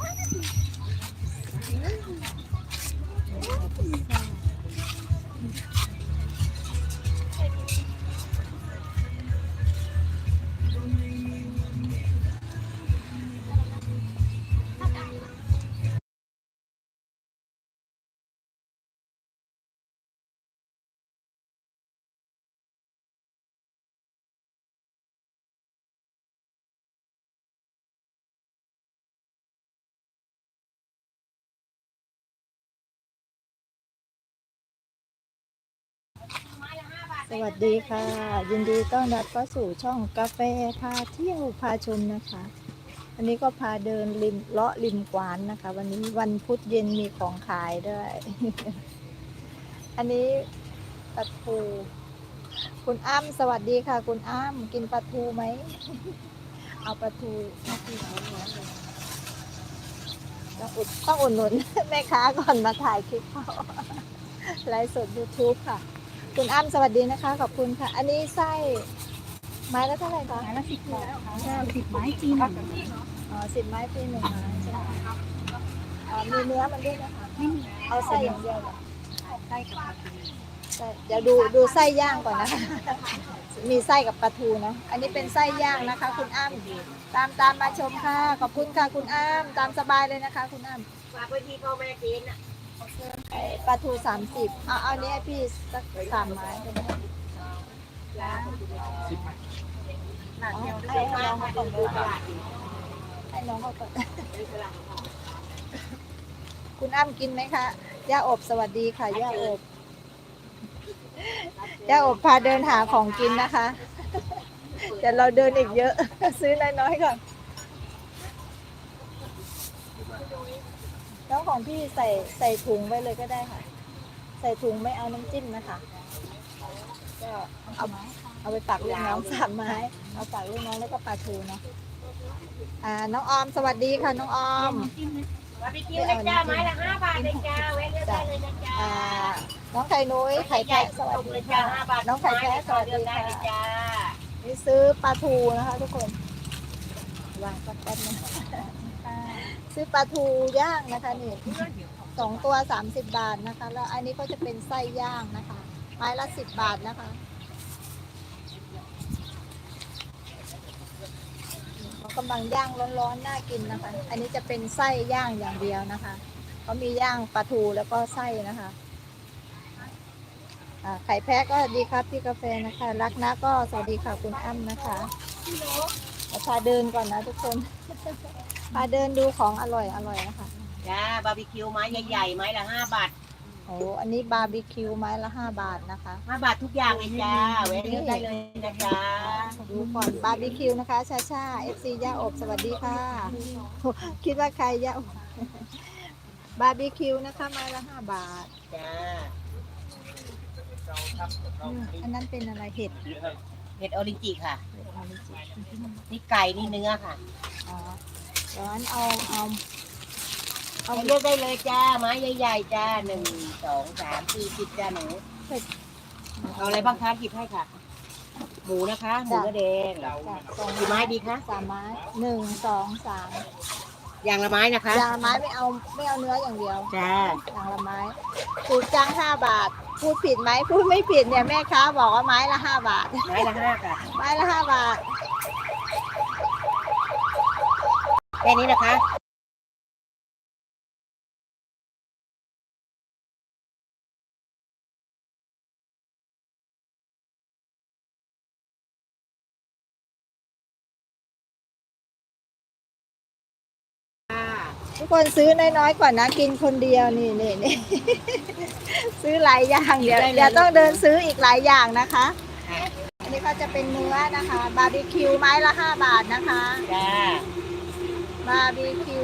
Olha aqui. Olha aqui. Olha aqui. สวัสดีค่ะ ยินดีต้อนรับเข้าสู่ช่องกาแฟพาเที่ยวพาชมนะคะ อันนี้ก็พาเดินริมเลาะริมกวานนะคะ วันนี้วันพุธเย็นมีของขายด้วย อันนี้ปลาทู คุณอ้ำสวัสดีค่ะ คุณอ้ำกินปลาทูไหม เอาปลาทูมากินเลยต้องอุดต้องอุดหนุนแม่ค้าก่อนมาถ่ายคลิปเขาไลฟ์สด YouTube ค่ะ คุณอ้ำสวัสดีนะคะ ขอบคุณค่ะ อันนี้ไส้ไม้ละเท่าไหร่คะไม้ละสิบบาทค่ะใช่สิบไม้จีนอ๋อสิบไม้ฟรีหนึ่งไม้ใช่ไหมคะอ๋อมีเนื้อมันด้วยนะคะไม่มีเอาไส้อย่างเดียวเหรอไส้กับปลาทูไส้เดี๋ยวดูดูไส้ย่างก่อนนะคะมีไส้กับปลาทูนะ อันนี้เป็นไส้ย่างนะคะ คุณอ้ำตามตามมาชมค่ะ ขอบคุณค่ะคุณอ้ำตามสบายเลยนะคะ คุณอ้ำฝากไว้ที่พ่อแม่จีนอะไอ้ ปลาทูสามสิบเอาเอาเนี้ยพี่สักสามไม้ได้ไหมอ๋อให้ให้น้องเขาก่อนเลยให้น้องเขาก่อน คุณอ้ำกินไหมคะย่าอบสวัสดีค่ะย่าอบย่าอบพาเดินหาของกินนะคะ เดี๋ยวเราเดินอีกเยอะ ซื้อน้อยๆก่อนแล้ว ของพี่ใส่ใส่ถุงไว้เลยก็ได้ค่ะ ใส่ถุงไม่เอาน้ำจิ้มนะคะ ก็เอาเอาไปปักลูกน้องสามไม้ เอาปักลูกน้องแล้วก็ปลาทูเนาะอ่าน้องออมสวัสดีค่ะน้องออมบาร์บีคิวนะจ้าไม้ละห้าบาทเลยจ้าแวะเลือกได้เลยนะจ้าอ่าน้องไข่นุ้ยไข่แพะสวัสถูกดีเลยจ้าค่ะห้าบาทน้องไข่แพะสวัสเลืดีอกได้ค่ะเลยจ้านี่ซื้อปลาทูนะคะทุกคน วางสักแป๊บนึงซื้อปลาทูย่างนะคะนี่สองตัวสามสิบบาทนะคะ แล้วอันนี้ก็จะเป็นไส้ย่างนะคะ ไม้ละสิบบาทนะคะเขากำลังย่างร้อนๆน่ากินนะคะ อันนี้จะเป็นไส้ย่างอย่างเดียวนะคะเขามีย่างปลาทูแล้วก็ไส้นะคะไข่แพะก็ดีครับพี่กาแฟนะคะ รักนะก็สวัสดีค่ะคุณอ้ำนะคะ พาเดินก่อนนะทุกคน พาเดินดูของอร่อยอร่อยนะคะจ้าบาร์บีคิวไม้ใหญ่ๆไม้ละห้าบาทโอ้อันนี้บาร์บีคิวไม้ละห้าบาทนะคะ ห้าบาททุกอย่างเลยจ้าแวะเลือกได้เลยนะจ้าดูก่อนบาร์บีคิวนะคะชาชาเอฟซีย่าอบสวัสดีค่ะ คิดว่าใครย่าอบบาร์บีคิวนะคะไม้ละห้าบาทจ้าอืมอันนั้นเป็นอะไรเห็ด เห็ดออริจิค่ะเห็ดออริจินี่ไก่นี่เนื้อค่ะอ๋อเดี๋ยวอันเอาเอาเอาแวะเลือกได้เลยจ้า ไม้ใหญ่ๆจ้าหนึ่งสองสามสี่สิบจ้าหนูเอาอะไรบ้างคะหยิบให้ค่ะ หมูนะคะ หมูกระเดงจ้ะสองกี่ไม้ดีคะสามไม้หนึ่งสองสามอย่างละไม้นะคะอย่างละไม้ไม่เอาไม่เอาเนื้ออย่างเดียว จ้าอย่างละไม้ถูกจ้างห้าบาท พูดผิดไหมพูดไม่ผิดเนี่ยแม่ค้าบอกว่าไม้ละห้าบาท ไม้ละห้าค่ะไม้ละห้าบาท แค่นี้นะคะ ทุกคนซื้อน้อยๆก่อนนะกินคนเดียวนี่นี่นี่ ซื้อหลายอย่างเดี๋ยวได้เลยเดี๋ยวต้องเดินซื้ออีกหลายอย่างนะคะค่ะอันนี้ก็จะเป็นเนื้อนะคะ บาร์บีคิวไม้ละห้าบาทนะคะ จ้า บาร์บีคิว